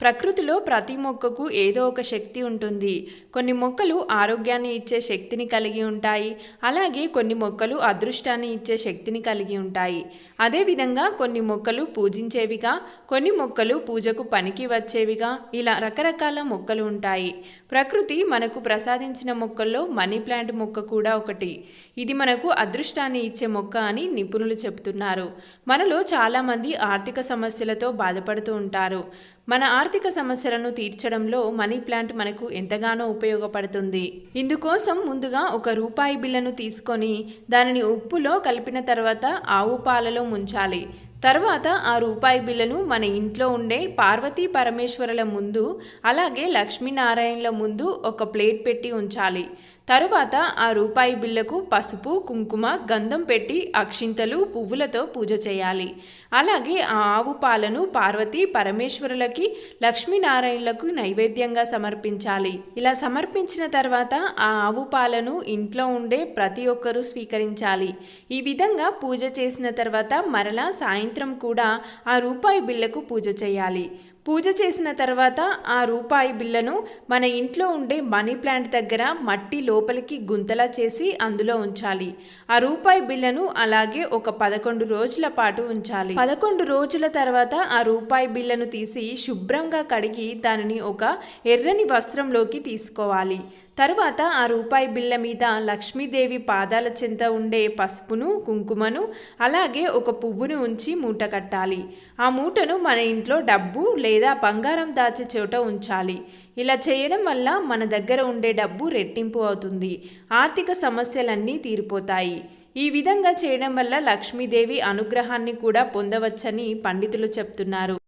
ప్రకృతిలో ప్రతి మొక్కకు ఏదో ఒక శక్తి ఉంటుంది. కొన్ని మొక్కలు ఆరోగ్యాన్ని ఇచ్చే శక్తిని కలిగి ఉంటాయి. అలాగే కొన్ని మొక్కలు అదృష్టాన్ని ఇచ్చే శక్తిని కలిగి ఉంటాయి. అదేవిధంగా కొన్ని మొక్కలు పూజించేవిగా కొన్ని మొక్కలు పూజకు పనికి వచ్చేవిగా ఇలా రకరకాల మొక్కలు ఉంటాయి. ప్రకృతి మనకు ప్రసాదించిన మొక్కల్లో మనీ ప్లాంట్ మొక్క కూడా ఒకటి. ఇది మనకు అదృష్టాన్ని ఇచ్చే మొక్క అని నిపుణులు చెబుతున్నారు మనలో చాలామంది ఆర్థిక సమస్యలతో బాధపడుతూ ఉంటారు. మన ఆర్థిక సమస్యలను తీర్చడంలో మనీ ప్లాంట్ మనకు ఎంతగానో ఉపయోగపడుతుంది. ఇందుకోసం ముందుగా ఒక రూపాయి బిల్లను తీసుకొని దానిని ఉప్పులో కలిపిన తర్వాత ఆవు పాలలో ముంచాలి. తర్వాత ఆ రూపాయి బిల్లను మన ఇంట్లో ఉండే పార్వతీ పరమేశ్వరుల ముందు అలాగే లక్ష్మీనారాయణల ముందు ఒక ప్లేట్ పెట్టి ఉంచాలి. తరువాత ఆ రూపాయి బిల్లకు పసుపు కుంకుమ గంధం పెట్టి అక్షింతలు పువ్వులతో పూజ చేయాలి. అలాగే ఆ ఆవు పాలను పార్వతీ పరమేశ్వరులకి లక్ష్మీనారాయణలకు నైవేద్యంగా సమర్పించాలి. ఇలా సమర్పించిన తర్వాత ఆ ఆవు పాలను ఇంట్లో ఉండే ప్రతి ఒక్కరూ స్వీకరించాలి. ఈ విధంగా పూజ చేసిన తర్వాత మరలా సాయంత్రం కూడా ఆ రూపాయి బిల్లకు పూజ చేయాలి. పూజ చేసిన తర్వాత ఆ రూపాయి బిళ్ళను మన ఇంట్లో ఉండే మనీ ప్లాంట్ దగ్గర మట్టి లోపలికి గుంతలా చేసి అందులో ఉంచాలి. ఆ రూపాయి బిల్లను అలాగే ఒక పదకొండు రోజుల పాటు ఉంచాలి. పదకొండు రోజుల తర్వాత ఆ రూపాయి బిళ్ళను తీసి శుభ్రంగా కడిగి దానిని ఒక ఎర్రని వస్త్రంలోకి తీసుకోవాలి. తరువాత ఆ రూపాయి బిళ్ళ మీద లక్ష్మీదేవి పాదాల చెంత ఉండే పసుపును కుంకుమను అలాగే ఒక పువ్వును ఉంచి మూట కట్టాలి. ఆ మూటను మన ఇంట్లో డబ్బు లేదా బంగారం దాచే చోట ఉంచాలి. ఇలా చేయడం వల్ల మన దగ్గర ఉండే డబ్బు రెట్టింపు అవుతుంది. ఆర్థిక సమస్యలన్నీ తీరిపోతాయి. ఈ విధంగా చేయడం వల్ల లక్ష్మీదేవి అనుగ్రహాన్ని కూడా పొందవచ్చని పండితులు చెప్తున్నారు.